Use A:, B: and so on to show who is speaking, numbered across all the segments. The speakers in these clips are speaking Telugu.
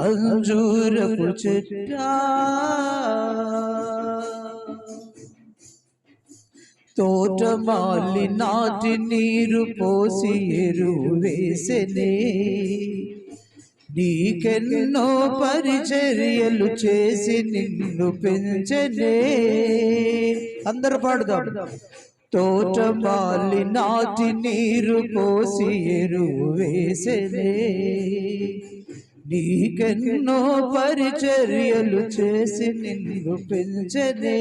A: అంజూరపు చెట్టా. తోటమాలి నాటి నీరు పోసి ఎరువు వేసెనే. నీకెన్నో పరిచర్యలు చేసి నిన్ను పెంచనే. అందరు పాడుదాం. తోటమాలి నాటి నీరు పోసి ఎరువు వేసెనే. నీకెన్నో పరిచర్యలు చేసి నిన్ను పెంచనే.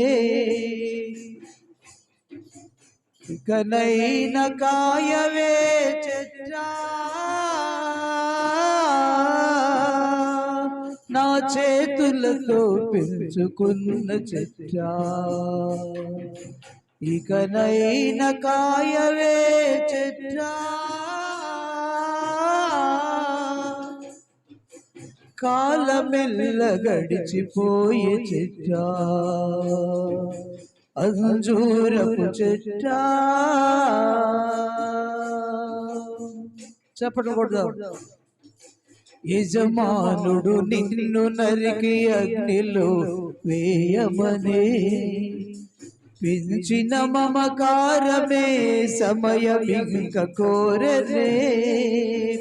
A: ఇకనైన కాయవే నా చేతులతో పెంచుకున్న చెట్టా ఇకనైన కాయవే చెట్టా కాలమెల్ల గడిచిపోయే చెట్ట అంజూరపు చెట్ట చెప్పడం కూడా యజమానుడు నిన్ను నరికి అగ్నిలో వేయమనే పెంచిన మమకారమే సమయం ఇంక కోరరే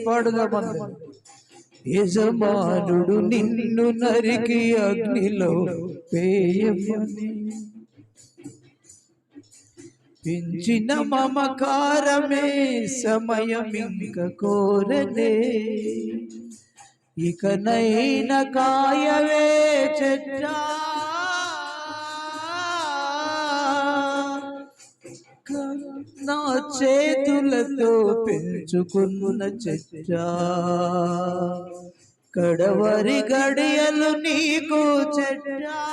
A: పాడుదామన్నా యజమానుడు నిన్ను నరికి అగ్నిలో పేయమని పెంచిన మమకారమే సమయం ఇంక కోరలే ఇకనైన కాయవే చెట్టా నా చేతులతో పెంచుకున్న చెట్టా. కడవరి గడియలు నీకు చెట్టా.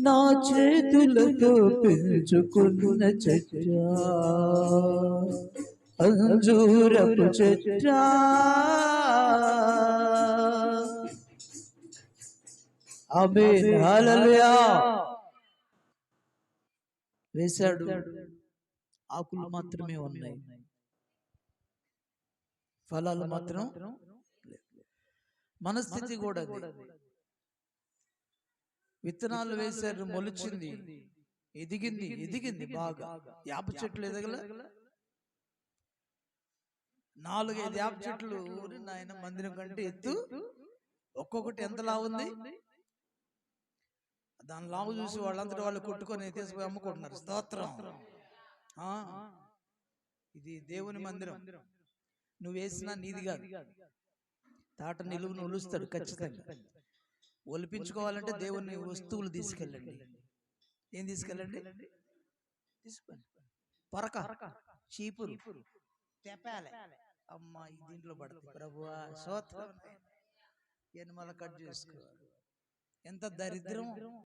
A: నా చేతులతో పెంచుకున్న చెట్టా. అంజూరపు చెట్టా. ఆమేన్. హల్లెలూయా. వేశాడు. ఆకులు మాత్రమే ఉన్నాయి. ఫలాలు మాత్రం మన స్థితి కూడా. విత్తనాలు వేశారు మొలిచింది. ఎదిగింది ఎదిగింది బాగా. యాప చెట్లు ఎదగల? నాలుగైదు యాప చెట్లు నాయన మందిరం కంటే ఎత్తు ఒక్కొక్కటి ఎంత ఉంది? దాని లావు చూసి వాళ్ళంతటి వాళ్ళు కొట్టుకొని తీసుకుపోయి అమ్ముకుంటున్నారు. స్తోత్రం. ఇది దేవుని మందిరం. నువ్వు వేసినా నీది కాదు. తాట నిలువును ఒలుస్తాడు ఖచ్చితంగా. ఒలిపించుకోవాలంటే దేవుని వస్తువులు తీసుకెళ్ళండి. ఏం తీసుకెళ్ళండి? తీసుకోండి పరక. చీపురు. తెపాలే అమ్మా ఈ దీంట్లో పడుతుంది ప్రభువా సోత్రం ఎనుమల కట్ చేసుకోవాలి. ఎంత దరిద్రం